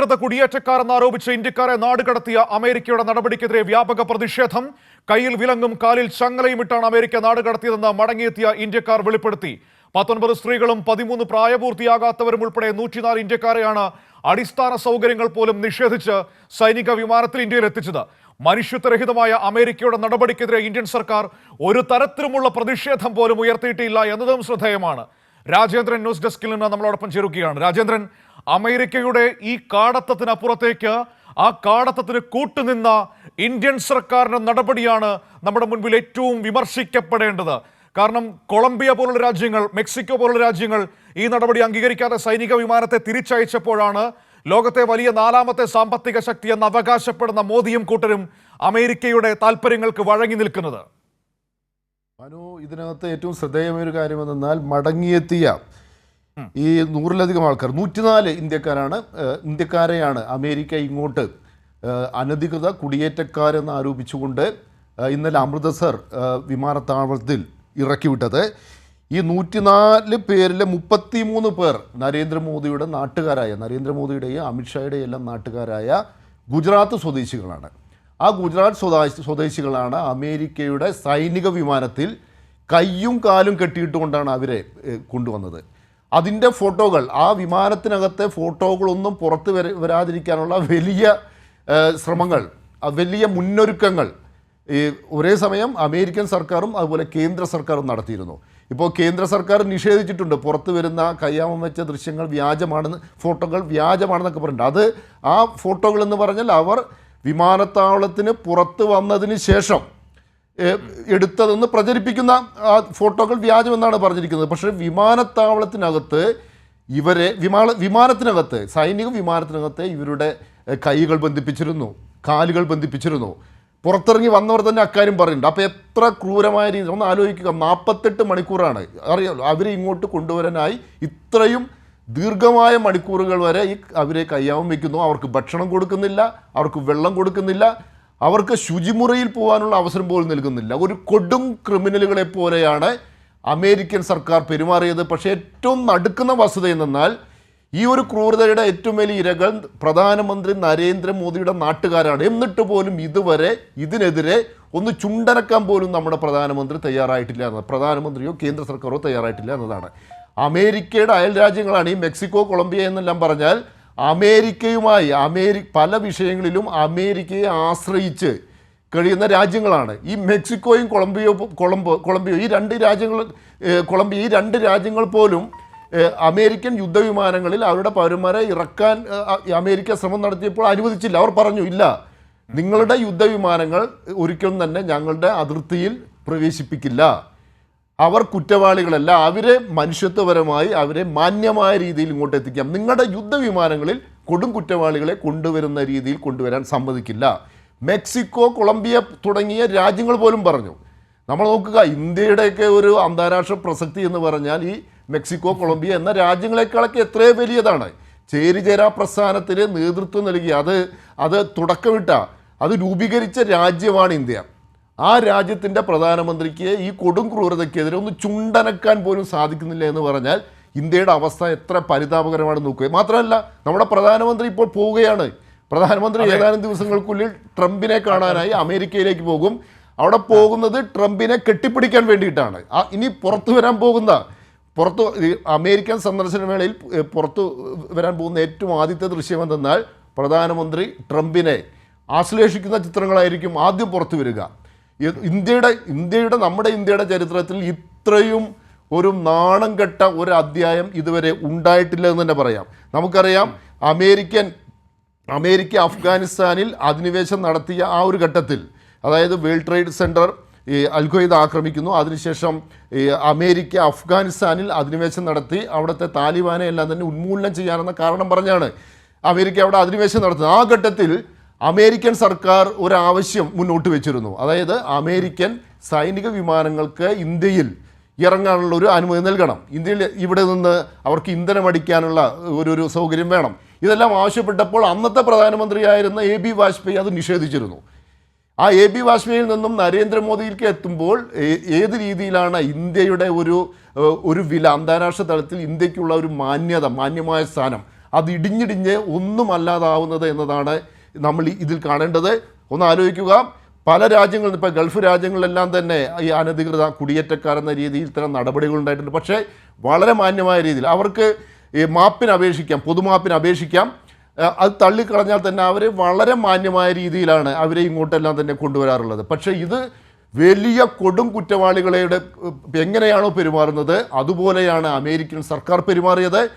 അനധികൃത കുടിയേറ്റക്കാരെന്ന് ആരോപിച്ച് ഇന്ത്യക്കാരെ നാടുകടത്തിയ അമേരിക്കയുടെ നടപടിക്കെതിരെ വ്യാപക പ്രതിഷേധം. കയ്യിൽ വിലങ്ങും കാലിൽ ചങ്ങലയും ഇട്ടാണ് അമേരിക്ക നാടുകടത്തിയതെന്ന് മടങ്ങിയെത്തിയ ഇന്ത്യക്കാർ വെളിപ്പെടുത്തി. പത്തൊൻപത് സ്ത്രീകളും പതിമൂന്ന് പ്രായപൂർത്തിയാകാത്തവരും ഉൾപ്പെടെ നൂറ്റിനാല് ഇന്ത്യക്കാരെയാണ് അടിസ്ഥാന സൗകര്യങ്ങൾ പോലും നിഷേധിച്ച് സൈനിക വിമാനത്തിൽ ഇന്ത്യയിൽ എത്തിച്ചത്. മനുഷ്യത്വരഹിതമായ അമേരിക്കയുടെ നടപടിക്കെതിരെ ഇന്ത്യൻ സർക്കാർ ഒരു തരത്തിലുമുള്ള പ്രതിഷേധം പോലും ഉയർത്തിയിട്ടില്ല എന്നതും ശ്രദ്ധേയമാണ്. രാജേന്ദ്രൻ ന്യൂസ് ഡെസ്കിൽ നിന്ന് നമ്മളോടൊപ്പം ചേരുകയാണ്. രാജേന്ദ്രൻ അമേരിക്കയുടെ ഈ കാടത്തത്തിനപ്പുറത്തേക്ക് ആ കാടത്തത്തിന് കൂട്ടുനിന്ന ഇന്ത്യൻ സർക്കാരിന്റെ നടപടിയാണ് നമ്മുടെ മുൻപിൽ ഏറ്റവും വിമർശിക്കപ്പെടേണ്ടത്. കാരണം കൊളംബിയ പോലുള്ള രാജ്യങ്ങൾ മെക്സിക്കോ പോലുള്ള രാജ്യങ്ങൾ ഈ നടപടി അംഗീകരിക്കാതെ സൈനിക വിമാനത്തെ തിരിച്ചയച്ചപ്പോഴാണ് ലോകത്തെ വലിയ നാലാമത്തെ സാമ്പത്തിക ശക്തി എന്ന് അവകാശപ്പെടുന്ന മോദിയും കൂട്ടരും അമേരിക്കയുടെ താല്പര്യങ്ങൾക്ക് വഴങ്ങി നിൽക്കുന്നത്. മനു ഇതിനകത്ത് ഏറ്റവും ശ്രദ്ധേയമായ ഒരു കാര്യം എന്നാൽ മടങ്ങിയെത്തിയ ഈ നൂറിലധികം ആൾക്കാർ നൂറ്റിനാല് ഇന്ത്യക്കാരാണ് ഇന്ത്യക്കാരെയാണ് അമേരിക്ക ഇങ്ങോട്ട് അനധികൃത കുടിയേറ്റക്കാരെന്ന് ആരോപിച്ചുകൊണ്ട് ഇന്നലെ അമൃതസർ വിമാനത്താവളത്തിൽ ഇറക്കിവിട്ടത്. ഈ നൂറ്റിനാല് പേരിലെ മുപ്പത്തിമൂന്ന് പേർ നരേന്ദ്രമോദിയുടെ നാട്ടുകാരായ നരേന്ദ്രമോദിയുടെയും അമിത്ഷായുടെയും എല്ലാം നാട്ടുകാരായ ഗുജറാത്ത് സ്വദേശികളാണ്. ആ ഗുജറാത്ത് സ്വദേശി സ്വദേശികളാണ് അമേരിക്കയുടെ സൈനിക വിമാനത്തിൽ കയ്യും കാലും കെട്ടിയിട്ടുകൊണ്ടാണ് അവരെ കൊണ്ടുവന്നത്. അതിന്റെ ഫോട്ടോകൾ ആ വിമാനത്തിനകത്തെ ഫോട്ടോകളൊന്നും പുറത്ത് വര വരാതിരിക്കാനുള്ള വലിയ ശ്രമങ്ങൾ വലിയ മുന്നൊരുക്കങ്ങൾ ഈ ഒരേ സമയം അമേരിക്കൻ സർക്കാരും അതുപോലെ കേന്ദ്ര സർക്കാരും നടത്തിയിരുന്നു. ഇപ്പോൾ കേന്ദ്ര സർക്കാർ നിഷേധിച്ചിട്ടുണ്ട് പുറത്ത് വരുന്ന കയ്യാമം വെച്ച ദൃശ്യങ്ങൾ വ്യാജമാണെന്ന് ഫോട്ടോകൾ വ്യാജമാണെന്നൊക്കെ പറഞ്ഞിട്ടുണ്ട്. അത് ആ ഫോട്ടോകൾ എന്ന് പറഞ്ഞാൽ അവർ വിമാനത്താവളത്തിന് പുറത്ത് വന്നതിന് ശേഷം എടുത്തതെന്ന് പ്രചരിപ്പിക്കുന്ന ആ ഫോട്ടോകൾ വ്യാജമെന്നാണ് പറഞ്ഞിരിക്കുന്നത്. പക്ഷേ വിമാനത്താവളത്തിനകത്ത് ഇവരെ വിമാന വിമാനത്തിനകത്ത് സൈനിക വിമാനത്തിനകത്ത് ഇവരുടെ കൈകൾ ബന്ധിപ്പിച്ചിരുന്നു കാലുകൾ ബന്ധിപ്പിച്ചിരുന്നു. പുറത്തിറങ്ങി വന്നവർ തന്നെ അക്കാര്യം പറയുന്നുണ്ട്. അപ്പോൾ എത്ര ക്രൂരമായ രീതി ഒന്ന് ആലോചിക്കുക. നാൽപ്പത്തെട്ട് മണിക്കൂറാണ്. അറിയാമല്ലോ അവരെ ഇങ്ങോട്ട് കൊണ്ടുവരാനായി ഇത്രയും ദീർഘമായ മണിക്കൂറുകൾ വരെ ഈ അവരെ കയ്യാവും വയ്ക്കുന്നു അവർക്ക് ഭക്ഷണം കൊടുക്കുന്നില്ല അവർക്ക് വെള്ളം കൊടുക്കുന്നില്ല അവർക്ക് ശുചിമുറിയിൽ പോകാനുള്ള അവസരം പോലും നൽകുന്നില്ല. ഒരു കൊടും ക്രിമിനലുകളെ പോലെയാണ് അമേരിക്കൻ സർക്കാർ പെരുമാറിയത്. പക്ഷേ ഏറ്റവും നടുക്കുന്ന വസ്തുത എന്നാൽ ഈ ഒരു ക്രൂരതയുടെ ഏറ്റവും വലിയ ഇരകൾ പ്രധാനമന്ത്രി നരേന്ദ്രമോദിയുടെ നാട്ടുകാരാണ്. എന്നിട്ട് പോലും ഇതുവരെ ഇതിനെതിരെ ഒന്ന് ചുണ്ടനക്കാൻ പോലും നമ്മുടെ പ്രധാനമന്ത്രി തയ്യാറായിട്ടില്ല എന്നത് പ്രധാനമന്ത്രിയോ കേന്ദ്ര സർക്കാരോ തയ്യാറായിട്ടില്ല എന്നതാണ്. അമേരിക്കയുടെ അയൽ രാജ്യങ്ങളാണ് ഈ മെക്സിക്കോ കൊളംബിയ എന്നെല്ലാം പറഞ്ഞാൽ അമേരിക്കയുമായി അമേരി പല വിഷയങ്ങളിലും അമേരിക്കയെ ആശ്രയിച്ച് കഴിയുന്ന രാജ്യങ്ങളാണ്. ഈ മെക്സിക്കോയും കൊളംബിയോ കൊളംബോ കൊളംബിയോ ഈ രണ്ട് രാജ്യങ്ങൾ കൊളംബിയ ഈ രണ്ട് രാജ്യങ്ങൾ പോലും അമേരിക്കൻ യുദ്ധവിമാനങ്ങളിൽ അവരുടെ പൗരന്മാരെ ഇറക്കാൻ അമേരിക്ക ശ്രമം നടത്തിയപ്പോൾ അനുവദിച്ചില്ല. അവർ പറഞ്ഞു ഇല്ല നിങ്ങളുടെ യുദ്ധവിമാനങ്ങൾ ഒരിക്കലും തന്നെ ഞങ്ങളുടെ അതിർത്തിയിൽ പ്രവേശിപ്പിക്കില്ല. അവർ കുറ്റവാളികളല്ല അവരെ മനുഷ്യത്വപരമായി അവരെ മാന്യമായ രീതിയിൽ ഇങ്ങോട്ട് എത്തിക്കാം. നിങ്ങളുടെ യുദ്ധവിമാനങ്ങളിൽ കൊടും കുറ്റവാളികളെ കൊണ്ടുവരുന്ന രീതിയിൽ കൊണ്ടുവരാൻ സമ്മതിക്കില്ല. മെക്സിക്കോ കൊളംബിയ തുടങ്ങിയ രാജ്യങ്ങൾ പോലും പറഞ്ഞു. നമ്മൾ നോക്കുക ഇന്ത്യയുടെയൊക്കെ ഒരു അന്താരാഷ്ട്ര പ്രസക്തി എന്ന് പറഞ്ഞാൽ ഈ മെക്സിക്കോ കൊളംബിയ എന്ന രാജ്യങ്ങളെക്കാളൊക്കെ എത്രയോ വലിയതാണ്. ചേരിചേരാ പ്രസ്ഥാനത്തിന് നേതൃത്വം നൽകി. അത് അത് തുടക്കമിട്ട അത് രൂപീകരിച്ച രാജ്യമാണ് ഇന്ത്യ. ആ രാജ്യത്തിന്റെ പ്രധാനമന്ത്രിക്ക് ഈ കൊടും ക്രൂരതയ്ക്കെതിരെ ഒന്ന് ചുണ്ടനക്കാൻ പോലും സാധിക്കുന്നില്ല എന്ന് പറഞ്ഞാൽ ഇന്ത്യയുടെ അവസ്ഥ എത്ര പരിതാപകരമാണെന്ന് നോക്കുക. മാത്രമല്ല നമ്മുടെ പ്രധാനമന്ത്രി ഇപ്പോൾ പോവുകയാണ്. പ്രധാനമന്ത്രി ഏതാനും ദിവസങ്ങൾക്കുള്ളിൽ ട്രംപിനെ കാണാനായി അമേരിക്കയിലേക്ക് പോകും. അവിടെ പോകുന്നത് ട്രംപിനെ കെട്ടിപ്പിടിക്കാൻ വേണ്ടിയിട്ടാണ്. ഇനി പുറത്തു വരാൻ പോകുന്ന പുറത്തു അമേരിക്കൻ സന്ദർശന വേളയിൽ പുറത്തു വരാൻ പോകുന്ന ഏറ്റവും ആദ്യത്തെ ദൃശ്യം എന്തെന്നാൽ പ്രധാനമന്ത്രി ട്രംപിനെ ആശ്ലേഷിക്കുന്ന ചിത്രങ്ങളായിരിക്കും ആദ്യം പുറത്തു വരിക. ഇന്ത്യയുടെ ഇന്ത്യയുടെ നമ്മുടെ ഇന്ത്യയുടെ ചരിത്രത്തിൽ ഇത്രയും ഒരു നാണം കെട്ട ഒരു അധ്യായം ഇതുവരെ ഉണ്ടായിട്ടില്ല എന്ന് തന്നെ പറയാം. നമുക്കറിയാം അമേരിക്കൻ അമേരിക്ക അഫ്ഗാനിസ്ഥാനിൽ അധിനിവേശം നടത്തിയ ആ ഒരു ഘട്ടത്തിൽ അതായത് വേൾഡ് ട്രേഡ് സെന്റർ ഈ അൽഖ്വയ്ദ ആക്രമിക്കുന്നു. അതിനുശേഷം ഈ അമേരിക്ക അഫ്ഗാനിസ്ഥാനിൽ അധിനിവേശം നടത്തി അവിടുത്തെ താലിബാനെ എല്ലാം തന്നെ ഉന്മൂലനം ചെയ്യാനെന്ന കാരണം പറഞ്ഞാണ് അമേരിക്ക അവിടെ അധിനിവേശം നടത്തുന്നത്. ആ ഘട്ടത്തിൽ അമേരിക്കൻ സർക്കാർ ഒരാവശ്യം മുന്നോട്ട് വെച്ചിരുന്നു. അതായത് അമേരിക്കൻ സൈനിക വിമാനങ്ങൾക്ക് ഇന്ത്യയിൽ ഇറങ്ങാനുള്ള ഒരു അനുമതി നൽകണം. ഇന്ത്യയിൽ ഇവിടെ നിന്ന് അവർക്ക് ഇന്ധനം അടിക്കാനുള്ള ഒരു ഒരു സൗകര്യം വേണം. ഇതെല്ലാം ആവശ്യപ്പെട്ടപ്പോൾ അന്നത്തെ പ്രധാനമന്ത്രിയായിരുന്ന എ ബി വാജ്പേയി അത് നിഷേധിച്ചിരുന്നു. ആ എ ബി വാജ്പേയിയിൽ നിന്നും നരേന്ദ്രമോദിയിലേക്ക് എത്തുമ്പോൾ ഏത് രീതിയിലാണ് ഇന്ത്യയുടെ ഒരു ഒരു വില അന്താരാഷ്ട്ര തലത്തിൽ ഇന്ത്യക്കുള്ള ഒരു മാന്യത മാന്യമായ സ്ഥാനം അത് ഇടിഞ്ഞിടിഞ്ഞ് ഒന്നുമല്ലാതാവുന്നത് എന്നതാണ് നമ്മൾ ഇതിൽ കാണേണ്ടത് ഒന്ന് ആലോചിക്കുക. പല രാജ്യങ്ങളിൽ ഇപ്പോൾ ഗൾഫ് രാജ്യങ്ങളിലെല്ലാം തന്നെ ഈ അനധികൃത കുടിയേറ്റക്കാരെന്ന രീതിയിൽ ഇത്തരം നടപടികൾ ഉണ്ടായിട്ടുണ്ട്. പക്ഷേ വളരെ മാന്യമായ രീതിയിൽ അവർക്ക് ഈ മാപ്പിന് അപേക്ഷിക്കാം പൊതുമാപ്പിന് അപേക്ഷിക്കാം. അത് തള്ളിക്കളഞ്ഞാൽ തന്നെ അവർ വളരെ മാന്യമായ രീതിയിലാണ് അവരെ ഇങ്ങോട്ടെല്ലാം തന്നെ കൊണ്ടുവരാറുള്ളത്. പക്ഷേ ഇത് വലിയ കൊടും കുറ്റവാളികളുടെ എങ്ങനെയാണോ പെരുമാറുന്നത് അതുപോലെയാണ് അമേരിക്കൻ സർക്കാർ പെരുമാറിയത്.